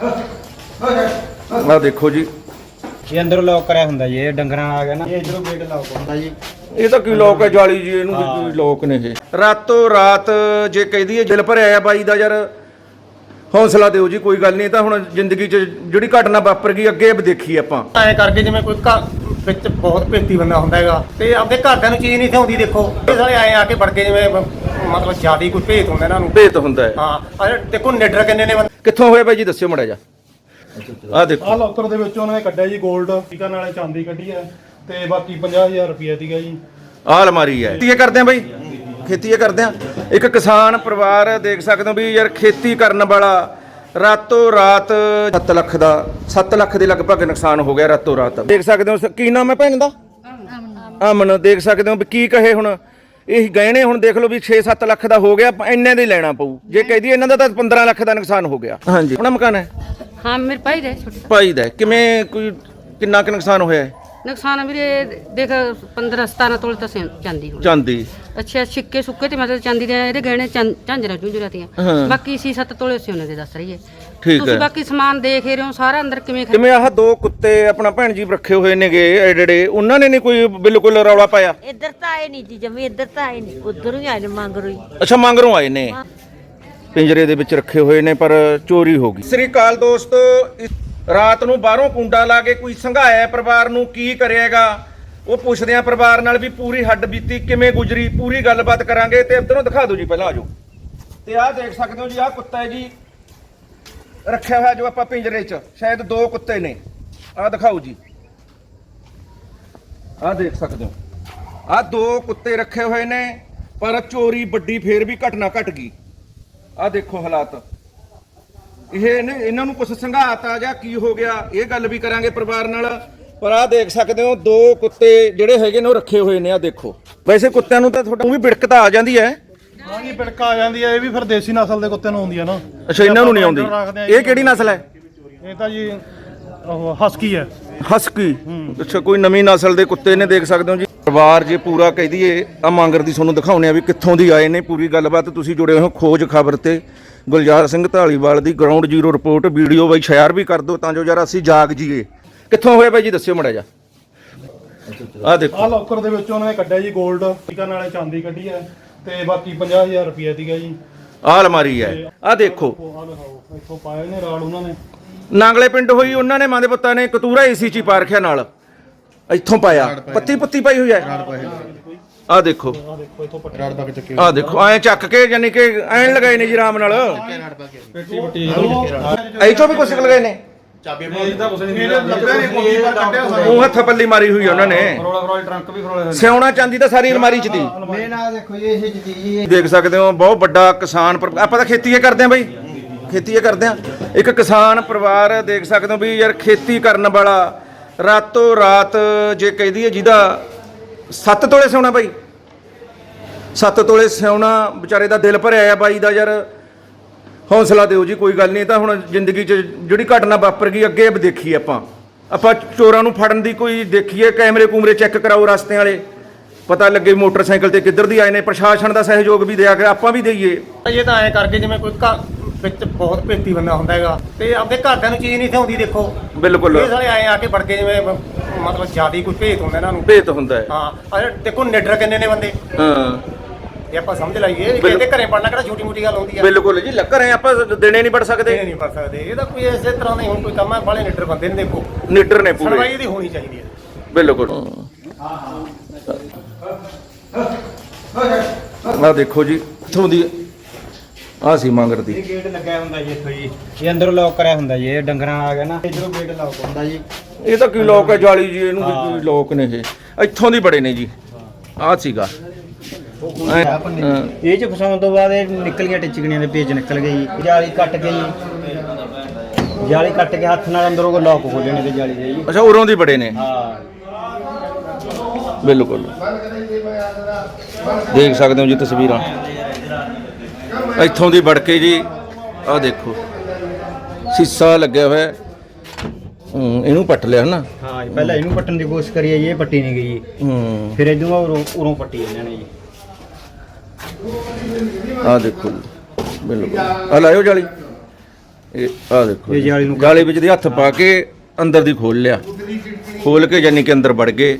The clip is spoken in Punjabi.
ਆ ਦੇਖੋ ਜੀ। ਇਹ ਅੰਦਰ ਲੌਕ ਕਰਿਆ ਹੁੰਦਾ ਜੀ ਇਹ ਡੰਗਰਾਂ ਆ ਗਿਆ ਨਾ। ਇਹ ਇਧਰੋਂ ਗੇਟ ਲੌਕ ਹੁੰਦਾ ਜੀ। ਇਹ ਤਾਂ ਕੀ ਲੋਕ ਹੈ ਜਾਲੀ ਜੀ ਇਹਨੂੰ ਵੀ ਕੋਈ ਲੋਕ ਨੇ ਇਹ। ਰਾਤੋਂ ਰਾਤ ਜੇ ਕਹਿੰਦੀ ਹੈ ਦਿਲ ਭਰਿਆ ਆ ਬਾਈ ਦਾ ਯਾਰ ਹੌਸਲਾ ਦਿਓ ਜੀ ਕੋਈ ਗੱਲ ਨਹੀਂ ਤਾਂ ਹੁਣ ਜ਼ਿੰਦਗੀ 'ਚ ਜਿਹੜੀ ਘਟਨਾ ਵਾਪਰ ਗਈ ਅੱਗੇ ਵੀ ਦੇਖੀ ਆਪਾਂ। ਐ ਕਰਕੇ ਜਿਵੇਂ ਕੋਈ ਘਰ ਵਿੱਚ ਬਹੁਤ ਭੇਤੀ ਬੰਦਾ ਹੁੰਦਾ ਹੈਗਾ ਤੇ ਆਪਦੇ ਘਰਦਿਆਂ ਨੂੰ ਚੀਜ਼ ਨਹੀਂ ਥਿਆਉਂਦੀ ਦੇਖੋ। ਇਹ ਸਾਰੇ ਆਏ ਆ ਕੇ ਵੜ ਕੇ ਜਿਵੇਂ ਮਤਲਬ ਜ਼ਿਆਦਾ ਕੋਈ ਭੇਤ ਹੁੰਦਾ ਇਹਨਾਂ ਨੂੰ। ਭੇਤ ਹੁੰਦਾ ਹੈ। ਹਾਂ ਅਰੇ ਦੇਖੋ ਨਿਡਰ ਕਿੰਨੇ ਨੇ ਬੰਦੇ। ਕਿੱਥੋਂ ਹੋਇਆ ਬਾਈ ਜੀ ਦੱਸਿਓ ਮੜਾ ਜਾ ਆ ਦੇਖੋ। ਆਹ ਲੋਕਰ ਦੇ ਵਿੱਚੋਂ ਉਹਨਾਂ ਨੇ ਕੱਢਿਆ ਜੀ 골ਡ ਟਿਕਾ ਨਾਲੇ ਚਾਂਦੀ ਕੱਢੀ ਹੈ ਤੇ ਬਾਕੀ 50000 ਰੁਪਏ ਸੀਗਾ ਜੀ। ਆਹ ਅਲਮਾਰੀ ਹੈ। ਖੇਤੀ ਕਰਦੇ ਆ ਬਾਈ? ਖੇਤੀ ਇਹ ਕਰਦੇ ਆ? ਇੱਕ ਕਿਸਾਨ ਪਰਿਵਾਰ ਦੇਖ ਸਕਦੇ ਹੋ ਵੀ ਯਾਰ ਖੇਤੀ ਕਰਨ ਵਾਲਾ ਰਾਤੋ ਰਾਤ 7 ਲੱਖ ਦਾ 7 ਲੱਖ ਦੇ ਲਗਭਗ ਨੁਕਸਾਨ ਹੋ ਗਿਆ ਰਾਤੋ ਰਾਤ। ਦੇਖ ਸਕਦੇ ਹੋ ਕੀ ਨਾਮ ਹੈ ਭੈਣ ਦਾ? ਅਮਨ। ਦੇਖ ਸਕਦੇ ਹੋ ਕੀ ਕਹੇ ਹੁਣ। ਇਹ ਗਹਿਣੇ ਹੁਣ ਦੇਖ ਲਓ ਵੀ 6-7 ਲੱਖ ਦਾ ਹੋ ਗਿਆ ਇੰਨੇ ਦੇ ਲੈਣਾ ਪਊ। ਜੇ ਕਹਿ ਦਈਏ ਇਹਨਾਂ ਦਾ ਤਾਂ 15 ਲੱਖ ਦਾ ਨੁਕਸਾਨ ਹੋ ਗਿਆ। ਹਾਂਜੀ। ਆਪਣਾ ਮਕਾਨ ਹੈ? हाँ मेरे पाई रहे छोटे ਭਾਈ ਦਾ ਕਿਵੇਂ ਕੋਈ ਕਿੰਨਾ ਕੁ ਨੁਕਸਾਨ ਹੋਇਆ ਹੈ? ਨੁਕਸਾਨ ਵੀਰੇ ਦੇਖ 15 17 ਤੋਲੇ ਤਾਂ ਸੋਨ- ਚਾਂਦੀ ਹੁਣ। ਚਾਂਦੀ। ਅੱਛਾ ਸਿੱਕੇ ਸੁੱਕੇ ਤੇ ਮਤਲਬ ਚਾਂਦੀ ਦੇ ਇਹਦੇ ਗਹਿਣੇ ਚੰ- ਝਾਂਜਰਾਂ ਝੁੰਜਰਾਂ ਤੀਆਂ। ਬਾਕੀ ਸੀ 7 ਤੋਲੇ ਸੋਨੇ ਦੇ ਦੱਸ ਰਹੀ ਹੈ ਤੁਸੀਂ ਬਾਕੀ ਸਮਾਨ ਦੇਖ ਰਹੇ ਹੋ ਸਾਰਾ ਅੰਦਰ ਕਿਵੇਂ ਖੜਾ- ਕਿਵੇਂ ਆਹ ਦੋ ਕੁੱਤੇ ਆਪਣਾ ਭੈਣ ਜੀ ਰੱਖੇ ਹੋਏ ਨੇਗੇ ਐਡੜੇ ਉਹਨਾਂ ਨੇ ਨਹੀਂ ਕੋਈ ਬਿਲਕੁਲ ਰੌਲਾ ਪਾਇਆ? ਇੱਧਰ ਤਾਂ ਆਏ ਨਹੀਂ ਜੀ ਜਮੀ ਇੱਧਰ ਤਾਂ ਆਏ ਨਹੀਂ ਉਧਰ ਹੀ ਆਏ ਨੇ ਮੰਗ ਰੋਈ ਅੱਛਾ ਮੰਗਰੋਂ ਆਏ ਨੇ। ਪਿੰਜਰੇ ਦੇ ਵਿੱਚ ਰੱਖੇ ਹੋਏ ਨੇ ਪਰ ਚੋਰੀ ਹੋ ਗਈ। ਸ੍ਰੀ ਕਾਲ ਦੋਸਤੋ ਰਾਤ ਨੂੰ ਬਾਹਰੋਂ ਕੁੰਡਾ ਲਾ ਕੇ ਕੋਈ ਸੰਘਾਇਆ ਪਰਿਵਾਰ ਨੂੰ, ਕੀ ਕਰੇਗਾ? ਉਹ ਪੁੱਛਦੇ ਆ ਪਰਿਵਾਰ ਨਾਲ ਵੀ ਪੂਰੀ ਹੱਡ ਬੀਤੀ, ਕਿਵੇਂ ਗੁਜ਼ਰੀ, ਪੂਰੀ ਗੱਲਬਾਤ ਕਰਾਂਗੇ ਤੇ ਇਧਰੋਂ ਦਿਖਾ ਦਿਓ ਜੀ ਪਹਿਲਾਂ ਆਜੋ ਤੇ ਆਹ ਦੇਖ ਸਕਦੇ ਹੋ ਜੀ, ਆਹ ਕੁੱਤਾ ਹੈ ਜੀ। ਰੱਖਿਆ ਹੋਇਆ ਜੋ ਆਪਾਂ ਪਿੰਜਰੇ 'ਚ, ਸ਼ਾਇਦ ਦੋ ਕੁੱਤੇ ਨੇ। ਆਹ ਦਿਖਾਓ ਜੀ। ਆਹ ਦੇਖ ਸਕਦੇ ਹੋ। ਆਹ ਦੋ ਕੁੱਤੇ ਰੱਖੇ ਹੋਏ ਨੇ, ਪਰ ਚੋਰੀ ਵੱਡੀ ਫੇਰ ਵੀ ਘਟਨਾ ਘਟ ਗਈ। ਆਹ ਦੇਖੋ ਹਾਲਾਤ। ਇਹ ਇਹਨੇ- ਇਹਨਾਂ ਨੂੰ ਕੁਝ ਸੰਘਾਤਾ ਜਾਂ ਕੀ ਹੋ ਗਿਆ? ਇਹ ਗੱਲ ਵੀ ਕਰਾਂਗੇ ਪਰਿਵਾਰ ਨਾਲ। ਪਰ ਆਹ ਦੇਖ ਸਕਦੇ ਹੋ ਦੋ ਕੁੱਤੇ ਜਿਹੜੇ ਹੈਗੇ ਨੇ ਉਹ ਰੱਖੇ ਹੋਏ ਨੇ ਆ ਦੇਖੋ। ਵੈਸੇ ਕੁੱਤਿਆਂ ਨੂੰ ਤਾਂ ਤੁਹਾਡਾ ਵੀ ਬਿੜਕ ਤਾਂ ਆ ਜਾਂਦੀ ਹੈ। ਹਾਂ ਜੀ ਆ ਜਾਂਦੀ ਹੈ। ਇਹ ਵੀ ਫਿਰ ਦੇਸੀ ਨਸਲ ਦੇ ਕੁੱਤਿਆਂ ਨੂੰ ਆਉਂਦੀ ਹੈ ਨਾ। ਅੱਛਾ ਇਹਨਾਂ ਨੂੰ ਨਹੀਂ ਆਉਂਦੀ। ਇਹ ਕਿਹੜੀ ਨਸਲ ਹੈ? ਇਹ ਤਾਂ ਜੀ ਹਸਕੀ ਹੈ। ਹਸਕੀ? ਅੱਛਾ ਕੋਈ ਨਵੀਂ ਨਸਲ ਦੇ ਕੁੱਤੇ ਨੇ ਦੇਖ ਸਕਦੇ ਹੋ ਜੀ। ਪਰਿਵਾਰ ਜੇ ਪੂਰਾ ਕਹਿ ਦਈਏ ਆ ਮੰਗਰ ਦੀ ਤੁਹਾਨੂੰ ਦਿਖਾਉਣੇ ਆ ਵੀ ਕਿੱਥੋਂ ਦੀ ਆਏ ਨੇ ਪੂਰੀ ਗੱਲਬਾਤ। ਤੁਸੀਂ ਜੁੜੇ ਹੋ ਖੋਜ ਖਬਰ ਤੇ। ਗੁਲਜ਼ਾਰ ਸਿੰਘ ਢਾਲੀਵਾਲ ਦੀ ਗਰਾਊਂਡ ਜ਼ੀਰੋ ਰਿਪੋਰਟ ਵੀਡੀਓ ਬਾਈ ਸ਼ੇਅਰ ਵੀ ਕਰ ਦਿਓ ਤਾਂ ਜੋ ਯਾਰ ਅਸੀਂ ਜਾਗ ਜੀਏ ਕਿੱਥੋਂ ਹੋਇਆ ਬਾਈ ਜੀ ਦੱਸਿਓ ਮੜਾ ਜਾ ਆ ਦੇਖੋ। ਆ ਲੋਕਰ ਦੇ ਵਿੱਚੋਂ ਉਹਨਾਂ ਕੱਢਿਆ ਜੀ 골ਡ ਟਿਕਨ ਵਾਲੇ ਚਾਂਦੀ ਕੱਢੀ ਹੈ ਤੇ ਬਾਕੀ 50000 ਰੁਪਏ ਸੀਗਾ ਜੀ। ਆ ਅਲਮਾਰੀ ਹੈ। ਆ ਦੇਖੋ। ਇੱਥੋਂ ਪਾਇਆ ਨੇ ਰਾੜ ਉਹਨਾਂ ਨੇ। ਨਾਂਗਲੇ ਪਿੰਡ ਹੋਈ ਉਹਨਾਂ ਨੇ ਮਾਂ ਦੇ ਪੁੱਤਾਂ ਨੇ ਕਤੂਰਾ ਏਸੀ ਚ ਪਾਰਖਿਆ ਨਾਲ। ਇੱਥੋਂ ਪਾਇਆ। ਪੱਤੀ ਪੱਤੀ ਪਾਈ ਹੋਈ ਹੈ। ਆ ਦੇਖੋ। ਰੜ ਪਾ ਕੇ ਚੱਕੇ ਆ ਦੇਖੋ ਐਂ ਚੱਕ ਕੇ ਯਾਨੀ ਕਿ ਐਂ ਲਗਾਏ ਨੇ ਜੀ ਆਰਾਮ ਨਾਲ। ਇੱਥੋਂ ਵੀ ਕੁਛ ਲਗਾਏ ਨੇ? ਚਾਬੀ ਮਾਰੀ ਪੱਲੀ ਮਾਰੀ ਹੋਈ ਉਹਨਾਂ ਨੇ। ਫਰੋਲਾ ਸਿਉਣਾ ਚਾਂਦੀ ਦਾ ਸਾਰੀ ਅਲਮਾਰੀ ਚ ਦੀ। ਦੇਖ ਸਕਦੇ ਹੋ ਬਹੁਤ ਵੱਡਾ ਕਿਸਾਨ ਆਪਾਂ ਤਾਂ ਖੇਤੀ ਹੀ ਕਰਦੇ ਆ ਬਾਈ। ਖੇਤੀ ਕਰਦੇ ਆ ਇੱਕ ਕਿਸਾਨ ਪਰਿਵਾਰ ਦੇਖ ਸਕਦੇ ਹੋ ਵੀ ਯਾਰ ਖੇਤੀ ਕਰਨ ਵਾਲਾ ਰਾਤੋਂ ਰਾਤ ਜੇ ਕਹਿ ਦਈਏ ਜਿਹਦਾ ਸੱਤ ਤੋਲੇ ਸੋਨਾ ਬਾਈ। ਸੱਤ ਤੋਲੇ ਸੋਨਾ ਵਿਚਾਰੇ ਦਾ ਦਿਲ ਭਰਿਆ ਆ ਬਾਈ ਦਾ ਯਾਰ। ਹੌਸਲਾ ਦਿਓ ਜੀ, ਕੋਈ ਗੱਲ ਨਹੀਂ ਤਾਂ ਹੁਣ ਜ਼ਿੰਦਗੀ 'ਚ ਜਿਹੜੀ ਘਟਨਾ ਵਾਪਰ ਗਈ, ਅੱਗੇ ਦੇਖੀ ਆਪਾਂ। ਆਪਾਂ ਚੋਰਾਂ ਨੂੰ ਫੜਨ ਦੀ ਕੋਈ ਦੇਖੀਏ, ਕੈਮਰੇ ਕੂਮਰੇ ਚੈੱਕ ਕਰਾਓ ਰਸਤਿਆਂ ਵਾਲੇ। ਪਤਾ ਲੱਗੇ ਮੋਟਰਸਾਈਕਲ ਤੇ ਕਿੱਧਰ ਦੀ ਆਏ ਨੇ, ਪ੍ਰਸ਼ਾਸਨ ਦਾ ਸਹਿਯੋਗ ਵੀ ਦਿਆ ਕਰ ਆਪਾਂ ਵੀ ਦਈਏ। ਇਹ ਤਾਂ ਐ ਕਰਕੇ ਜਿਵੇਂ ਕੋਈ ਵਿੱਚ ਬਹੁਤ ਭੇਤੀ ਬੰਦਾ ਹੁੰਦਾ ਹੈਗਾ। ਤੇ ਆਪਦੇ ਘਰਦਿਆਂ ਨੂੰ ਚੀਜ਼ ਨਹੀਂ ਥਿਆਉਂਦੀ ਦੇਖੋ। ਬਿਲਕੁਲ। ਇਹ ਸਾਲੇ ਆਏ ਆ ਕੇ ਵੜ ਕੇ ਜਿਵੇਂ ਮਤਲਬ ਜ਼ਿਆਦਾ ਕੁਝ ਭੇਤ ਹੁੰਦਾ ਇਹਨਾਂ ਨੂੰ। ਭੇਤ ਹੁੰਦਾ ਹੈ। ਹਾਂ ਅਰੇ ਦੇਖੋ ਨਿਡਰ ਕਿੰਨੇ ਨੇ ਬੰਦੇ। ਹਾਂ। ਇਹ ਆਪਾਂ ਸਮਝ ਲਈਏ ਕਿ ਇਹਦੇ ਘਰੇ ਪੜਨਾ ਕਿਹੜਾ ਛੋਟੀ ਮੋਟੀ ਗੱਲ ਹੁੰਦੀ ਆ। ਬਿਲਕੁਲ ਜੀ ਲੱਕਰ ਹੈ ਆਪਾਂ ਦੇਣੇ ਨਹੀਂ ਪੜ ਸਕਦੇ। ਨਹੀਂ ਪੜ ਸਕਦੇ। ਇਹਦਾ ਕੋਈ ਇਸੇ ਤਰ੍ਹਾਂ ਨਹੀਂ ਹੁਣ ਕੋਈ ਕੰਮ ਹੈ ਬਾਲੇ ਨਿਡਰ ਬੰਦੇ ਨੇ ਦੇਖੋ। ਨਿਡਰ ਨੇ ਪੂਰੇ। ਸਰਵਾਈ ਦੀ ਹੋਣੀ ਚਾਹੀਦੀ ਹੈ। ਬਿਲਕੁਲ। ਹਾਂ ਹਾਂ ਆ ਦੇਖੋ ਜੀ ਇਥੋਂ ਦੀ ਆ ਸੀ ਮੰਗਰ ਦੀ ਇਹ ਗੇਟ ਲੱਗਿਆ ਹੁੰਦਾ ਜੀ ਇੱਥੋਂ ਜੀ। ਇਹ ਅੰਦਰੋਂ ਲੌਕ ਕਰਿਆ ਹੁੰਦਾ ਜੀ ਇਹ ਡੰਗਰਾਂ ਆ ਗਿਆ ਨਾ। ਇਧਰੋਂ ਗੇਟ ਲੌਕ ਹੁੰਦਾ ਜੀ। ਇਹ ਤਾਂ ਕੀ ਲੋਕ ਹੈ ਜਾਲੀ ਜੀ ਇਹਨੂੰ ਕੋਈ ਲੋਕ ਨੇ ਇਹ। ਇੱਥੋਂ ਦੀ ਬੜੇ ਨੇ ਜੀ। ਆ ਸੀਗਾ। ਇਹ ਚ ਫਸਾਉਣ ਤੋਂ ਬਾਅਦ ਇਹ ਨਿਕਲੀਆਂ ਟਿਚਕਣੀਆਂ ਦੇ ਪੇਜ ਨਿਕਲ ਗਏ ਜੀ। ਜਾਲੀ ਕੱਟ ਗਈ। ਜਾਲੀ ਕੱਟ ਕੇ ਹੱਥ ਨਾਲ ਅੰਦਰੋਂ ਕੋ ਲੌਕ ਹੋ ਜਾਣੇ ਤੇ ਜਾਲੀ ਜੀ। ਅੱਛਾ ਉਰੋਂ ਦੀ ਬੜੇ ਨੇ। ਹਾਂ। ਬਿਲਕੁਲ। ਦੇਖ ਸਕਦੇ ਹੋ ਜੀ ਤਸਵੀਰਾਂ। ਇੱਥੋਂ ਦੀ ਵੜ ਜੀ ਆਹ ਦੇਖੋ। ਸੀਸਾ ਲੱਗਿਆ ਹੋਇਆ ਇਹਨੂੰ ਪੱਟ ਲਿਆ ਹਨਾ? ਹਾਂ ਜੀ ਪਹਿਲਾਂ ਇਹਨੂੰ ਪੱਟਣ ਦੀ ਕੋਸ਼ਿਸ਼ ਕਰੀ ਜੀ ਇਹ ਪੱਟੀ ਨਹੀਂ ਗਈ ਹੂੰ। ਫਿਰ ਇਦੋਂ ਉਰੋਂ ਉਰੋਂ ਪੱਟੀ ਇਹਨਾਂ ਨੇ ਜੀ। ਆਹ ਦੇਖੋ ਬਿਲਕੁਲ। ਆ ਲਾਇਓ ਜਾਲੀ। ਇਹ ਆਹ ਦੇਖੋ ਇਹ ਜਾਲੀ ਨੂੰ- ਜਾਲੀ ਵਿੱਚ ਦੇ ਹੱਥ ਪਾ ਕੇ ਅੰਦਰ ਦੀ ਖੋਲ ਲਿਆ। ਖੋਲ ਕੇ ਜਾਨੀ ਕਿ ਅੰਦਰ ਵੜ ਗਏ।